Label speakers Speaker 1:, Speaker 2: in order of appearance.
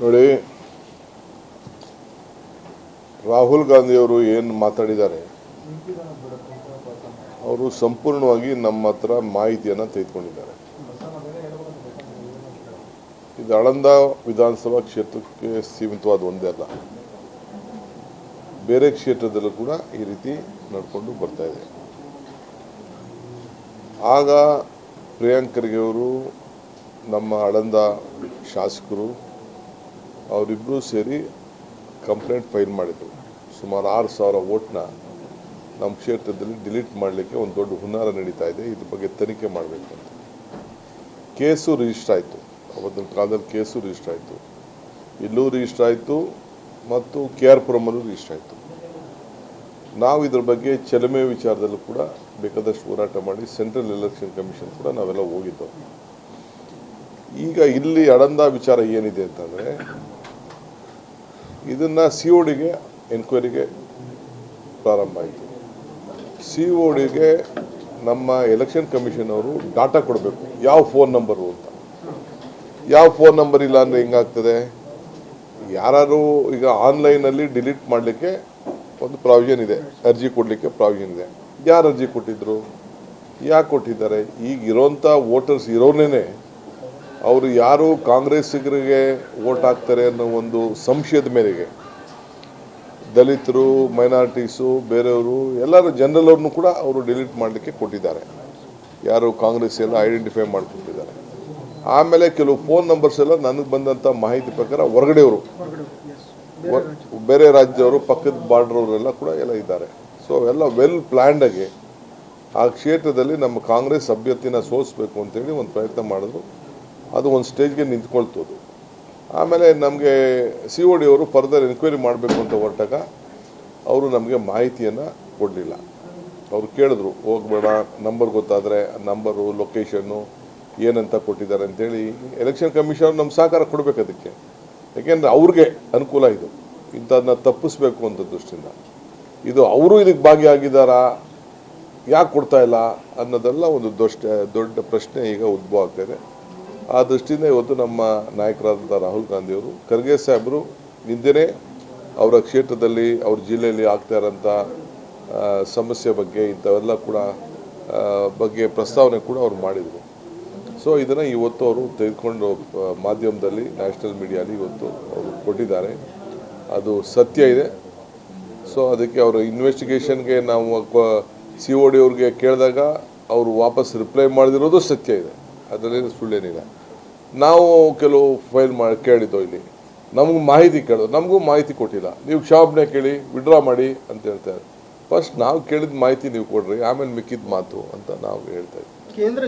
Speaker 1: ನೋಡಿ, ರಾಹುಲ್ ಗಾಂಧಿಯವರು ಏನು ಮಾತಾಡಿದ್ದಾರೆ? ಅವರು ಸಂಪೂರ್ಣವಾಗಿ ನಮ್ಮ ಹತ್ರ ಮಾಹಿತಿಯನ್ನು ತೆಗೆದುಕೊಂಡಿದ್ದಾರೆ. ಇದು ಆಳಂದ ವಿಧಾನಸಭಾ ಕ್ಷೇತ್ರಕ್ಕೆ ಸೀಮಿತವಾದ ಒಂದೇ ಅಲ್ಲ. ಬೇರೆ ಕ್ಷೇತ್ರದಲ್ಲೂ ಕೂಡ ಈ ರೀತಿ ನಡ್ಕೊಂಡು ಬರ್ತಾ ಇದೆ. ಆಗ ಪ್ರಿಯಾಂಕ್ ಅವರು ನಮ್ಮ ಆಳಂದ ಶಾಸಕರು ಅವರಿಬ್ಬರು ಸೇರಿ ಕಂಪ್ಲೇಂಟ್ ಫೈಲ್ ಮಾಡಿದರು. ಸುಮಾರು ಆರು ಸಾವಿರ ಓಟ್ನ ನಮ್ಮ ಕ್ಷೇತ್ರದಲ್ಲಿ ಡಿಲೀಟ್ ಮಾಡಲಿಕ್ಕೆ ಒಂದು ದೊಡ್ಡ ಹುನ್ನಾರ ನಡೀತಾ ಇದೆ. ಇದ್ರ ಬಗ್ಗೆ ತನಿಖೆ ಮಾಡಬೇಕು ಅಂತ. ಕೇಸು ರಿಜಿಸ್ಟರ್ ಆಯಿತು. ಅವತ್ತಿನ ಕಾಲದಲ್ಲಿ ಕೇಸು ರಿಜಿಸ್ಟರ್ ಆಯಿತು. ಇಲ್ಲೂ ರಿಜಿಸ್ಟರ್ ಆಯಿತು ಮತ್ತು ಕೆ ಆರ್ ಪುರಮಲ್ಲೂ ರಿಜಿಸ್ಟರ್ ಆಯಿತು. ನಾವು ಇದ್ರ ಬಗ್ಗೆ ಚಲಮೆ ವಿಚಾರದಲ್ಲೂ ಕೂಡ ಬೇಕಾದಷ್ಟು ಹೋರಾಟ ಮಾಡಿ ಸೆಂಟ್ರಲ್ ಎಲೆಕ್ಷನ್ ಕಮಿಷನ್ ಕೂಡ ನಾವೆಲ್ಲ ಹೋಗಿದ್ದೆವು ಈಗ ಇಲ್ಲಿ ಅಡಂದ ವಿಚಾರ ಏನಿದೆ ಅಂತಂದರೆ ಇದನ್ನು ಸಿ ಒ ಡಿಗೆ ಎನ್ಕ್ವೈರಿಗೆ ಪ್ರಾರಂಭ ಆಯಿತು. ಸಿ ಒ ನಮ್ಮ ಎಲೆಕ್ಷನ್ ಕಮಿಷನ್ ಅವರು ಡಾಟಾ ಕೊಡಬೇಕು. ಯಾವ ಫೋನ್ ನಂಬರು ಅಂತ. ಯಾವ ಫೋನ್ ನಂಬರ್ ಇಲ್ಲ ಅಂದರೆ ಹೆಂಗಾಗ್ತದೆ? ಯಾರು ಈಗ ಆನ್ಲೈನಲ್ಲಿ ಡಿಲೀಟ್ ಮಾಡಲಿಕ್ಕೆ ಒಂದು ಪ್ರಾವಿಷನ್ ಇದೆ. ಅರ್ಜಿ ಕೊಡಲಿಕ್ಕೆ ಪ್ರಾವಿಷನ್ ಇದೆ. ಯಾರು ಅರ್ಜಿ ಕೊಟ್ಟಿದ್ರು? ಯಾಕೆ ಕೊಟ್ಟಿದ್ದಾರೆ? ಈಗ ಇರೋಂಥ ವೋಟರ್ಸ್ ಇರೋನೇ ಅವರು ಯಾರು ಕಾಂಗ್ರೆಸ್ಸಿಗರಿಗೆ ವೋಟ್ ಹಾಕ್ತಾರೆ ಅನ್ನೋ ಒಂದು ಸಂಶಯದ ಮೇರೆಗೆ ದಲಿತರು ಮೈನಾರಿಟೀಸು ಬೇರೆಯವರು, ಎಲ್ಲರೂ ಜನರಲ್ ಅವ್ರನ್ನೂ ಕೂಡ ಅವರು ಡಿಲೀಟ್ ಮಾಡಲಿಕ್ಕೆ ಕೊಟ್ಟಿದ್ದಾರೆ. ಯಾರು ಕಾಂಗ್ರೆಸ್ ಎಲ್ಲ ಐಡೆಂಟಿಫೈ ಮಾಡಿಕೊಟ್ಟಿದ್ದಾರೆ. ಆಮೇಲೆ ಕೆಲವು ಫೋನ್ ನಂಬರ್ಸ್ ಎಲ್ಲ ನನಗೆ ಬಂದಂಥ ಮಾಹಿತಿ ಪ್ರಕಾರ ಹೊರಗಡೆಯವರು, ಬೇರೆ ರಾಜ್ಯದವರು, ಪಕ್ಕದ ಬಾರ್ಡ್ರವರೆಲ್ಲ ಕೂಡ ಎಲ್ಲ ಇದ್ದಾರೆ. ಸೊ ಅವೆಲ್ಲ ವೆಲ್ ಪ್ಲ್ಯಾಂಡಾಗಿ ಆ ಕ್ಷೇತ್ರದಲ್ಲಿ ನಮ್ಮ ಕಾಂಗ್ರೆಸ್ ಅಭ್ಯರ್ಥಿನ ಸೋಲಿಸ್ಬೇಕು ಅಂತೇಳಿ ಒಂದು ಪ್ರಯತ್ನ ಮಾಡಿದ್ರು. ಅದು ಒಂದು ಸ್ಟೇಜ್ಗೆ ನಿಂತ್ಕೊಳ್ತದು. ಆಮೇಲೆ ನಮಗೆ ಸಿ ಒ ಡಿ ಅವರು ಫರ್ದರ್ ಎನ್ಕ್ವೈರಿ ಮಾಡಬೇಕು ಅಂತ ಹೊರಟಾಗ ಅವರು ನಮಗೆ ಮಾಹಿತಿಯನ್ನು ಕೊಡಲಿಲ್ಲ. ಅವರು ಕೇಳಿದ್ರು, ಹೋಗಬೇಡ ನಂಬರ್ ಗೊತ್ತಾದರೆ ನಂಬರು ಲೊಕೇಶನ್ನು ಏನಂತ ಕೊಟ್ಟಿದ್ದಾರೆ ಅಂತೇಳಿ. ಎಲೆಕ್ಷನ್ ಕಮಿಷನ್ ನಮ್ಮ ಸಹಕಾರ ಕೊಡಬೇಕು ಅದಕ್ಕೆ. ಯಾಕೆಂದರೆ ಅವ್ರಿಗೆ ಅನುಕೂಲ ಇದು. ಇಂಥದನ್ನ ತಪ್ಪಿಸ್ಬೇಕು ಅಂತ ದೃಷ್ಟಿಯಿಂದ. ಇದು ಅವರು ಇದಕ್ಕೆ ಭಾಗಿಯಾಗಿದ್ದಾರಾ, ಯಾಕೆ ಕೊಡ್ತಾ ಇಲ್ಲ ಅನ್ನೋದೆಲ್ಲ ಒಂದು ದೊಡ್ಡ ದೊಡ್ಡ ಪ್ರಶ್ನೆ ಈಗ ಉದ್ಭವ ಆಗ್ತಾಯಿದೆ ಆ ದೃಷ್ಟಿಯಿಂದ ಇವತ್ತು ನಮ್ಮ ನಾಯಕರಾದಂಥ ರಾಹುಲ್ ಗಾಂಧಿಯವರು, ಖರ್ಗೆ ಸಾಹೇಬರು ನಿಂದೆನೇ ಅವರ ಕ್ಷೇತ್ರದಲ್ಲಿ, ಅವ್ರ ಜಿಲ್ಲೆಯಲ್ಲಿ ಆಗ್ತಾ ಇರೋಂಥ ಸಮಸ್ಯೆ ಬಗ್ಗೆ, ಇಂಥವೆಲ್ಲ ಕೂಡ ಬಗ್ಗೆ ಪ್ರಸ್ತಾವನೆ ಕೂಡ ಅವ್ರು ಮಾಡಿದರು. ಸೊ ಇದನ್ನು ಇವತ್ತು ಅವರು ತೆಗೆದುಕೊಂಡು ಮಾಧ್ಯಮದಲ್ಲಿ ನ್ಯಾಷನಲ್ ಮೀಡಿಯಾಲಿ ಇವತ್ತು ಅವರು ಕೊಟ್ಟಿದ್ದಾರೆ. ಅದು ಸತ್ಯ ಇದೆ. ಸೊ ಅದಕ್ಕೆ ಅವರ ಇನ್ವೆಸ್ಟಿಗೇಷನ್ಗೆ ನಾವು ಸಿ ಓ ಡಿ ಅವ್ರಿಗೆ ಕೇಳಿದಾಗ, ಅವರು ವಾಪಸ್ ರಿಪ್ಲೈ ಮಾಡದಿರೋದು ಸತ್ಯ ಇದೆ. ಅದರಲ್ಲಿ ಸುಳ್ಳೇನಿಲ್ಲ. ನಾವು ಕೆಲವು ಫೈಲ್ ಮಾಡಿ ಕೇಳಿದ್ದೋ ಇಲ್ಲಿ. ನಮಗೂ ಮಾಹಿತಿ ಕೇಳೋದು ನಮಗೂ ಮಾಹಿತಿ ಕೊಟ್ಟಿಲ್ಲ. ನೀವು ಕ್ಷಾಪಣೆ ಕೇಳಿ ವಿಡ್ರಾ ಮಾಡಿ ಅಂತ ಹೇಳ್ತಾರೆ. ಫಸ್ಟ್ ನಾವು ಕೇಳಿದ ಮಾಹಿತಿ ನೀವು ಕೊಡ್ರಿ, ಆಮೇಲೆ ಮಿಕ್ಕಿದ ಮಾತು ಅಂತ ನಾವು ಹೇಳ್ತಾ ಇದ್ದೀವಿ
Speaker 2: ಕೇಂದ್ರ